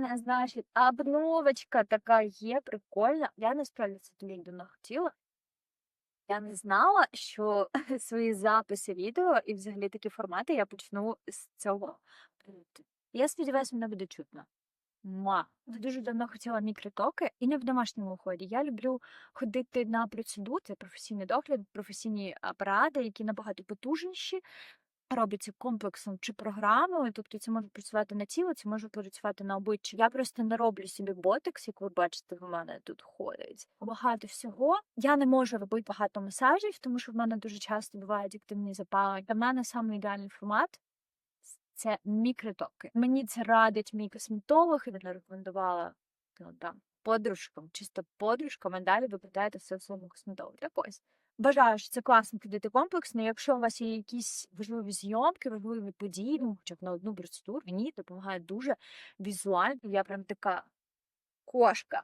мене, значить, обновочка така є, прикольна. Я насправді це давно хотіла. Я не знала, що свої записи відео і взагалі такі формати я почну з цього. Я сподіваюся, мене буде чутно. Муа. Я дуже давно хотіла мікротоки і не в домашньому ході. Я люблю ходити на процедури, це професійний догляд, професійні апарати, які набагато потужніші, робляться комплексом чи програмою. Тобто це може працювати на тіло, це може працювати на обличчя. Я просто не роблю собі ботекс, як ви бачите, в мене тут ходить. Багато всього. Я не можу робити багато масажів, тому що в мене дуже часто бувають активні запалення. Для мене саме ідеальний формат це мікротоки. Мені це радить мій косметолог, і вона рекомендувала ну, там, подружкам, чисто подружкам, а далі ви питаєте все в своєму косметологу. Так ось. Бажаю, що це класно ходити комплексно. Якщо у вас є якісь важливі зйомки, важливі події, ну, хоча б на одну процедуру, мені допомагає дуже візуально. Я прям така кошка.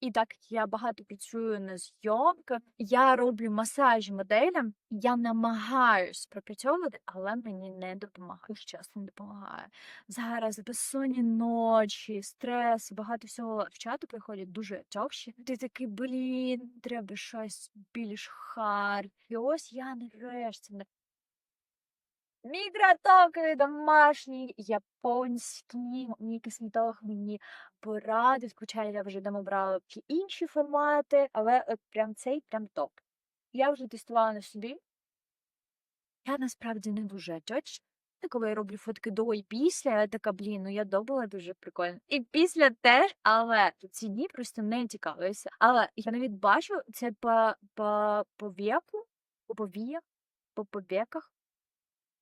І так як я багато працюю на зйомках, я роблю масажі моделям, я намагаюсь пропрацьовувати, але мені не допомагає. Часто не допомагає. Зараз безсонні ночі, стрес, багато всього в чату приходять дуже товщі. Ти такий, блін, треба щось більш хард. І ось я нарешті на Мікротоки домашні, японські. Мій косметолог мені порадив, хоча я вже давно брала і інші формати, але от прям цей прям топ. Я вже тестувала на собі. Я насправді не дуже точно. Коли я роблю фотки до і після, я така, блін, ну я добила дуже прикольно. І після теж, але ці дні просто не цікавилися. Але я навіть бачу це по, по, по віку, по повіях, по повіках.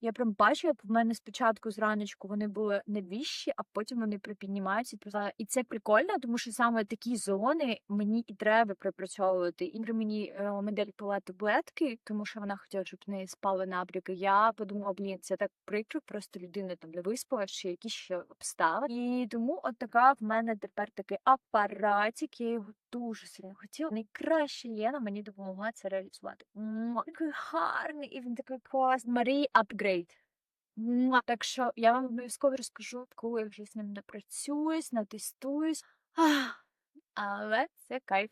Я прям бачу, як в мене спочатку зраночку вони були не віщі, а потім вони припіднімаються. І це прикольно, тому що саме такі зони мені і треба пропрацьовувати. І мені е, модель пила таблетки, тому що вона хотіла, щоб в неї спали набряки. Я подумала, блін, це так прикро, просто людина там не виспалась, чи якісь ще обставини. І тому от така в мене тепер такий апаратик. Я його дуже сильно хотіла. Найкраще Лена мені допомогла це реалізувати. Такий гарний, і він такий класний. Марії апгрейд. Муа. Так що я вам обов'язково розкажу, коли вже з ним напрацююсь, натестуюсь. Але це кайф.